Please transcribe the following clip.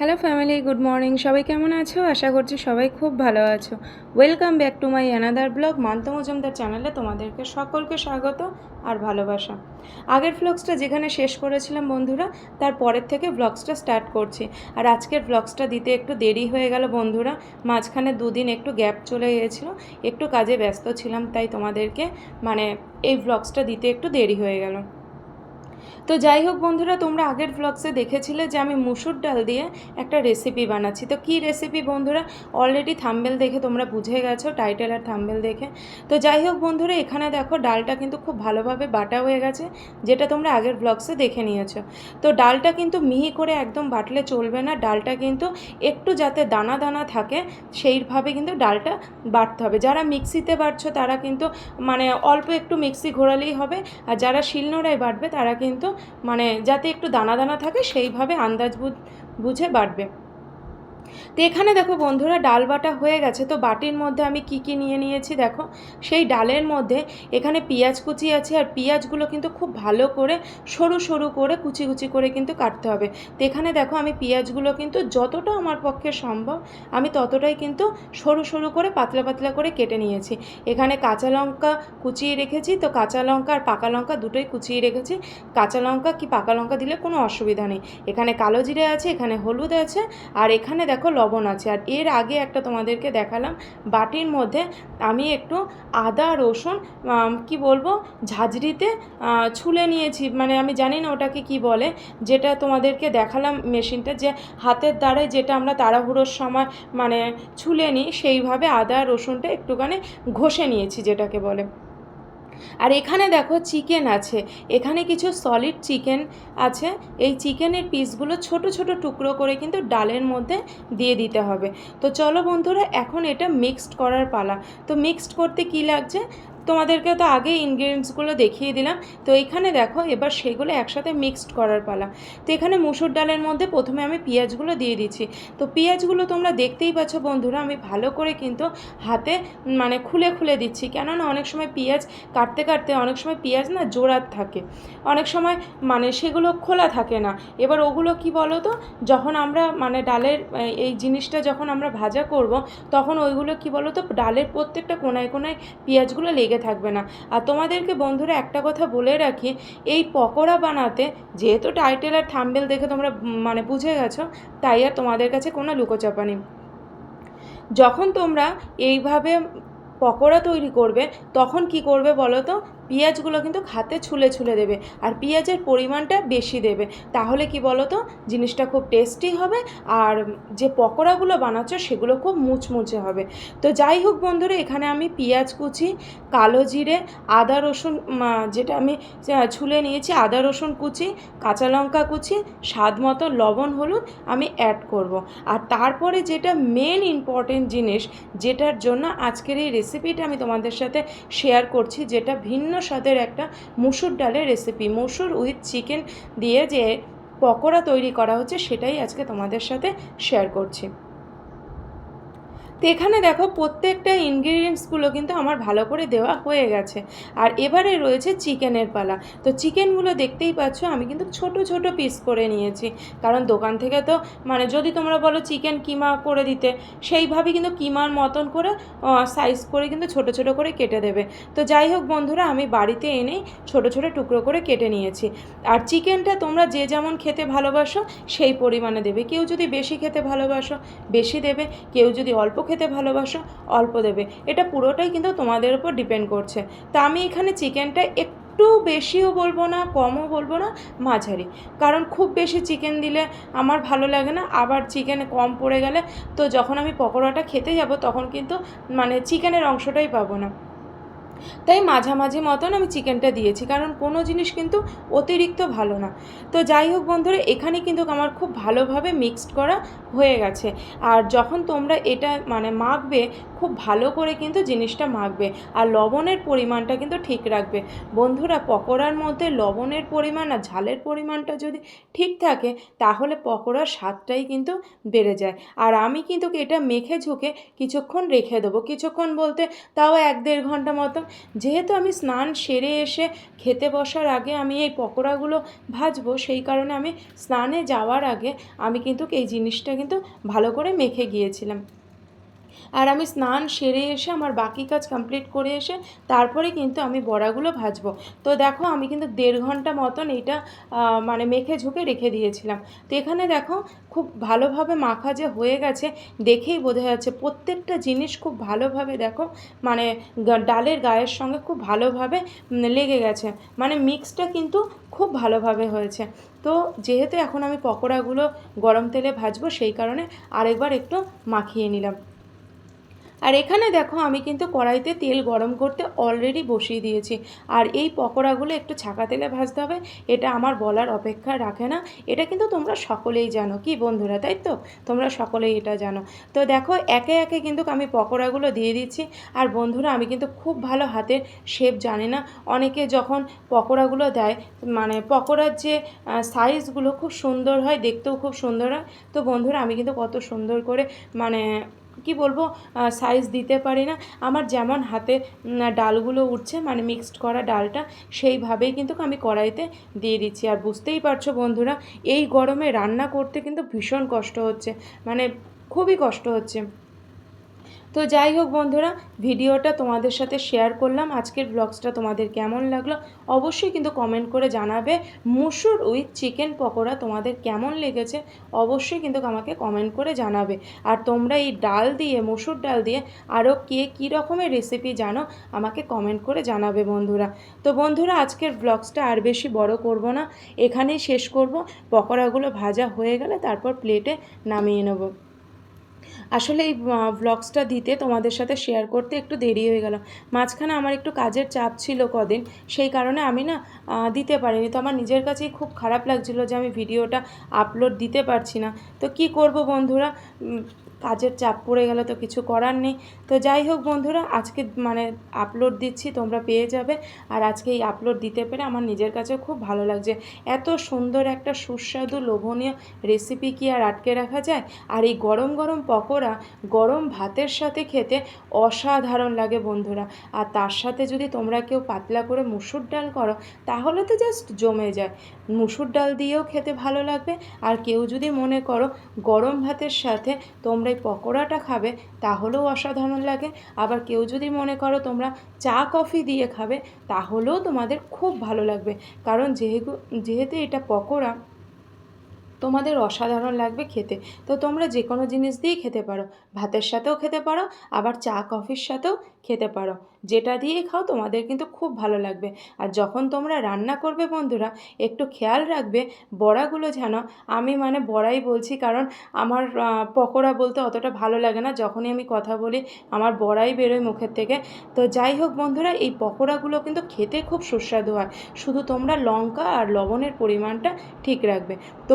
Hello family good morning সবাই কেমন আছো? আশা করছি সবাই খুব ভালো আছো। Welcome back to my another blog Mantu Majumdar চ্যানেলে তোমাদেরকে সকলকে স্বাগত আর ভালোবাসা। আগের ব্লগসটা যেখানে শেষ করেছিলাম বন্ধুরা, তার পরের থেকে ব্লগসটা স্টার্ট করছি। আর আজকের ব্লগসটা দিতে একটু দেরি হয়ে গেল বন্ধুরা, মাঝখানে দুদিন একটু গ্যাপ চলে গিয়েছিল, একটু কাজে ব্যস্ত ছিলাম, তাই তোমাদেরকে মানে এই ব্লগসটা দিতে একটু দেরি হয়ে গেল। তো যাই হোক বন্ধুরা, তোমরা আগের ব্লগসে দেখেছিলে যে আমি মুসুর ডাল দিয়ে একটা রেসিপি বানাচ্ছি। তো কী রেসিপি বন্ধুরা? অলরেডি থাম্বেল দেখে তোমরা বুঝে গেছো টাইটেল আর থাম্বেল দেখে। তো যাই হোক বন্ধুরা, এখানে দেখো ডালটা কিন্তু খুব ভালোভাবে বাটা হয়ে গেছে, যেটা তোমরা আগের ব্লগসে দেখে নিয়েছো। তো ডালটা কিন্তু মিহি করে একদম বাটলে চলবে না, ডালটা কিন্তু একটু যাতে দানা দানা থাকে, সেইভাবে কিন্তু ডালটা বাটতে হবে। যারা মিক্সিতে বাটছো তারা কিন্তু মানে অল্প একটু মিক্সি ঘোরালেই হবে, আর যারা শিলনোড়ায় বাটবে তারা কিন্তু মানে যাতে একটু দানা দানা থাকে সেইভাবে আন্দাজ বুঝ- বাটবে তো এখানে দেখো বন্ধুরা ডাল বাটা হয়ে গেছে। তো বাটির মধ্যে আমি কি কি নিয়ে নিয়েছি দেখো? সেই ডালের মধ্যে এখানে পেঁয়াজ কুচি আছে আর পেঁয়াজগুলো কিন্তু খুব ভালো করে সরু সরু করে কুচি কুচি করে কিন্তু কাটতে হবে। তো এখানে দেখো আমি পেঁয়াজগুলো কিন্তু যতটা আমার পক্ষে সম্ভব আমি ততটাই কিন্তু সরু সরু করে পাতলা পাতলা করে কেটে নিয়েছি। এখানে কাঁচা লঙ্কা কুচিয়ে রেখেছি। তো কাঁচা লঙ্কা আর পাকা লঙ্কা দুটোই কুচিয়ে রেখেছি। কাঁচা লঙ্কা কি পাকা লঙ্কা দিলে কোনো অসুবিধা নেই। এখানে কালো জিরে আছে, এখানে হলুদ আছে আর এখানে দেখো লবণ আছে। আর এর আগে একটা তোমাদেরকে দেখালাম, বাটির মধ্যে আমি একটু আদা, রসুন কি বলব, ঝাঁঝরিতে ছুলে নিয়েছি। মানে আমি জানি না ওটাকে কি বলে। যেটা তোমাদেরকে দেখালাম মেশিনটা যে হাতের দ্বারাই যেটা আমরা তাড়াহুড়োর সময় মানে ছুলে নিই, সেইভাবে আদা, রসুনটা একটুখানি ঘষে নিয়েছি যেটাকে বলে। আর এখানে দেখো চিকেন আছে। এখানে কিছু সলিড চিকেন আছে। এই চিকেনের পিসগুলো ছোট ছোট টুকরো করে কিন্তু ডালের মধ্যে দিয়ে দিতে হবে। তো চলো বন্ধুরা, এখন এটা মিক্সড করার পালা। তো মিক্সড করতে কি লাগছে? তোমাদেরকে তো আগে ইনগ্রিডিয়েন্টসগুলো দেখিয়ে দিলাম। তো এখানে দেখো, এবার সেগুলো একসাথে মিক্সড করার পালা। তো এখানে মুসুর ডালের মধ্যে প্রথমে আমি পেঁয়াজগুলো দিয়ে দিচ্ছি। তো পেঁয়াজগুলো তোমরা দেখতেই পাচ্ছ বন্ধুরা, আমি ভালো করে কিন্তু হাতে মানে খুলে খুলে দিচ্ছি। কেননা অনেক সময় পেঁয়াজ কাটতে কাটতে অনেক সময় পেঁয়াজ না জোড়ার থাকে। অনেক সময় মানে সেগুলো খোলা থাকে না। এবার ওগুলো কি বলো তো, যখন আমরা মানে ডালের এই- জিনিসটা যখন আমরা ভাজা করব, তখন ওইগুলো কি বলো তো, ডালের প্রত্যেকটা কোনায় কোনায় পেঁয়াজগুলো লেগে থাকবে না। আর তোমাদেরকে বন্ধুরা একটা কথা বলে রাখি, এই পকোড়া বানাতে যেহেতু টাইটেল আর থাম্বেল দেখে তোমরা মানে বুঝে গেছো, তাই আর তোমাদের কাছে কোনো লুকোচাপা নেই। যখন তোমরা এইভাবে পকোড়া তৈরি করবে, তখন কি করবে বলো তো? পেঁয়াজগুলো কিন্তু হাতে ছুলে ছুলে দেবে আর পেঁয়াজের পরিমাণটা বেশি দেবে। তাহলে কি বলো তো জিনিসটা খুব টেস্টি হবে আর যে পকোড়াগুলো বানাচ্ছ সেগুলো খুব মুচমুচে হবে। তো যাই হোক বন্ধুরা, এখানে আমি পেঁয়াজ কুচি, কালো জিরে, আদা রসুন যেটা আমি ছুলে নিয়েছি, আদা রসুন কুচি, কাঁচা লঙ্কা কুচি, স্বাদ মতো লবণ, হলুদ আমি অ্যাড করব। আর তারপরে যেটা মেন ইম্পর্টেন্ট জিনিস, যেটার জন্য আজকের এই রেসিপিটা আমি তোমাদের সাথে শেয়ার করছি, যেটা ভিন্ন স্বাদের একটা মুসুর ডালের রেসিপি মুসুর উইথ চিকেন দিয়ে যে পকোড়া তৈরি করা হচ্ছে, সেটাই আজকে তোমাদের সাথে শেয়ার করছি। তো এখানে দেখো প্রত্যেকটা ইনগ্রিডিয়েন্টসগুলো কিন্তু আমার ভালো করে দেওয়া হয়ে গেছে। আর এবারে রয়েছে চিকেনের পালা। তো চিকেনগুলো দেখতেই পাচ্ছ, আমি কিন্তু ছোট ছোট পিস করে নিয়েছি। কারণ দোকান থেকে তো মানে যদি তোমরা বলো চিকেন কিমা করে দিতে, সেইভাবে কিন্তু কিমার মতন করে সাইজ করে কিন্তু ছোট ছোট করে কেটে দেবে। তো যাই হোক বন্ধুরা, আমি বাড়িতে এনেই ছোট ছোট টুকরো করে কেটে নিয়েছি। আর চিকেনটা তোমরা যে যেমন খেতে ভালোবাসো, সেই পরিমাণে দেবে। কেউ যদি বেশি খেতে ভালোবাসো, বেশি দেবে। কেউ যদি অল্প খেতে ভালোবাসো অল্প দেবে। এটা পুরোটাই কিন্তু তোমাদের উপর ডিপেন্ড করছে। তা আমি এখানে চিকেনটা একটু বেশিও বলব না, কমও বলব না, মাঝারি। কারণ খুব বেশি চিকেন দিলে আমার ভালো লাগে না, আবার চিকেন কম পড়ে গেলে তো যখন আমি পকোড়াটা খেতে যাব তখন কিন্তু মানে চিকেনের অংশটাই পাবো না। তাই মাঝামাঝি মতন আমি চিকেনটা দিয়েছি, কারণ কোনো জিনিস কিন্তু অতিরিক্ত ভালো না। তো যাই হোক বন্ধুরা, এখানে কিন্তু আমার খুব ভালোভাবে মিক্সড করা হয়ে গেছে। আর যখন তোমরা এটা মানে মাখবে, খুব ভালো করে কিন্তু জিনিসটা মাখবে। আর লবণের পরিমাণটা কিন্তু ঠিক রাখবে। বন্ধুরা, পকোড়ার মধ্যে লবণের পরিমাণ আর ঝালের পরিমাণটা যদি ঠিক থাকে, তাহলে পকোড়ার স্বাদটাই কিন্তু বেড়ে যায়। আর আমি কিন্তু এটা মেখে ঝুঁকে কিছুক্ষণ রেখে দেবো। কিছুক্ষণ বলতে তাও এক দেড় ঘণ্টা মতো যেহেতু আমি স্নান সেরে এসে খেতে বসার আগে আমি এই পকোড়াগুলো ভাজবো, সেই কারণে আমি স্নানে যাওয়ার আগে আমি কিন্তু এই জিনিসটা কিন্তু ভালো করে মেখে গিয়েছিলাম। আর আমি স্নান সেরে এসে আমার বাকি কাজ কমপ্লিট করে এসে তারপরে কিন্তু আমি বড়াগুলো ভাজবো। তো দেখো আমি কিন্তু দেড় ঘণ্টা মতন এটা মানে মেখে ঝুঁকে রেখে দিয়েছিলাম। তো এখানে দেখো খুব ভালোভাবে মাখা যে হয়ে গেছে দেখেই বোঝা যাচ্ছে প্রত্যেকটা জিনিস খুব ভালোভাবে দেখো মানে ডালের গায়ের সঙ্গে খুব ভালোভাবে লেগে গেছে। মানে মিক্সটা কিন্তু খুব ভালোভাবে হয়েছে। তো যেহেতু এখন আমি পকোড়াগুলো গরম তেলে ভাজবো সেই কারণে আরেকবার একটু মাখিয়ে নিলাম। আর এখানে দেখো আমি কিন্তু কড়াইতে তেল গরম করতে অলরেডি বসিয়ে দিয়েছি। আর এই পকোড়াগুলো একটু ছাকা তেলে ভাজতে হবে, এটা আমার বলার অপেক্ষা রাখে না। এটা কিন্তু তোমরা সকলেই জানো, কি বন্ধুরা, তাই তো? তোমরা সকলেই এটা জানো। তো দেখো, একে একে কিন্তু আমি পকোড়াগুলো দিয়ে দিচ্ছি। আর বন্ধুরা, আমি কিন্তু খুব ভালো হাতের শেপ জানি না। অনেকে যখন পকোড়াগুলো দেয় মানে পকোড়ার যে সাইজগুলো খুব সুন্দর হয়, দেখতেও খুব সুন্দর হয়। তো বন্ধুরা, আমি কিন্তু কত সুন্দর করে মানে কি বলব সাইজ দিতে পারি না। আমার যেমন হাতে ডালগুলো উঠছে মানে মিক্সড করা ডালটা, সেইভাবেই কিন্তু আমি কড়াইতে দিয়ে দিচ্ছি। আর বুঝতেই পারছ বন্ধুরা, এই গরমে রান্না করতে কিন্তু ভীষণ কষ্ট হচ্ছে মানে খুবই কষ্ট হচ্ছে। তো যাই হোক বন্ধুরা, ভিডিওটা তোমাদের সাথে শেয়ার করলাম। আজকের ব্লগসটা তোমাদের কেমন লাগল অবশ্যই কিন্তু কমেন্ট করে জানাবে। মুসুর উইথ চিকেন পকোড়া তোমাদের কেমন লেগেছে অবশ্যই কিন্তু আমাকে কমেন্ট করে জানাবে। আর তোমরা এই ডাল দিয়ে, মসুর ডাল দিয়ে আরও কে কী রকমের রেসিপি জানো আমাকে কমেন্ট করে জানাবে বন্ধুরা। তো বন্ধুরা, আজকের ব্লগসটা আর বেশি বড় করব না। এখানেই শেষ করব। পকোড়াগুলো ভাজা হয়ে গেলে তারপর প্লেটে নামিয়ে নেব। আসলে এই ব্লগসটা দিতে তোমাদের সাথে শেয়ার করতে একটু দেরি হয়ে গেল। মাঝখানে আমার একটু কাজের চাপ ছিল কদিন, সেই কারণে আমি না দিতে পারিনি। তো আমার নিজের কাছেই খুব খারাপ লাগছিল যে আমি ভিডিওটা আপলোড দিতে পারছি না। তো কি করব বন্ধুরা? কাজের চাপ পড়ে গেলে তো কিছু করার নেই। তো যাই হোক বন্ধুরা, আজকে মানে আপলোড দিচ্ছি, তোমরা পেয়ে যাবে। আর আজকে এই আপলোড দিতে পেরে আমার নিজের কাছে খুব ভালো লাগছে। এত সুন্দর একটা সুস্বাদু লোভনীয় রেসিপি কি আর আটকে রাখা যায়? আর এই গরম গরম পকোড়া গরম ভাতের সাথে খেতে অসাধারণ লাগে বন্ধুরা। আর তার সাথে যদি তোমরা কেউ পাতলা করে মুসুর ডাল করো, তাহলে তো জাস্ট জমে যায়। মুসুর ডাল দিয়েও খেতে ভালো লাগবে। আর কেউ যদি মনে করো গরম ভাতের সাথে তোমরা এই পকোড়াটা খাবে, তাহলেও অসাধারণ লাগে। আবার কেউ যদি মনে করো তোমরা চা, কফি দিয়ে খাবে, তাহলেও তোমাদের খুব ভালো লাগবে। কারণ যেহেতু যেহেতু এটা পকোড়া তোমাদের অসাধারণ লাগবে খেতে। তো তোমরা যে কোনো জিনিস দিয়েই খেতে পারো। ভাতের সাথেও খেতে পারো, আবার চা, কফির সাথেও খেতে পারো। যেটা দিয়েই খাও তোমাদের কিন্তু খুব ভালো লাগবে। আর যখন তোমরা রান্না করবে বন্ধুরা, একটু খেয়াল রাখবে, বড়াগুলো যেন আমি মানে বড়াই বলছি কারণ আমার পকোড়া বলতে অতটা ভালো লাগে না। যখনই আমি কথা বলি, আমার বড়াই বেরোয় মুখের থেকে। তো যাই হোক বন্ধুরা, এই পকোড়াগুলো কিন্তু খেতে খুব সুস্বাদু হয়। শুধু তোমরা লঙ্কা আর লবণের পরিমাণটা ঠিক রাখবে। তো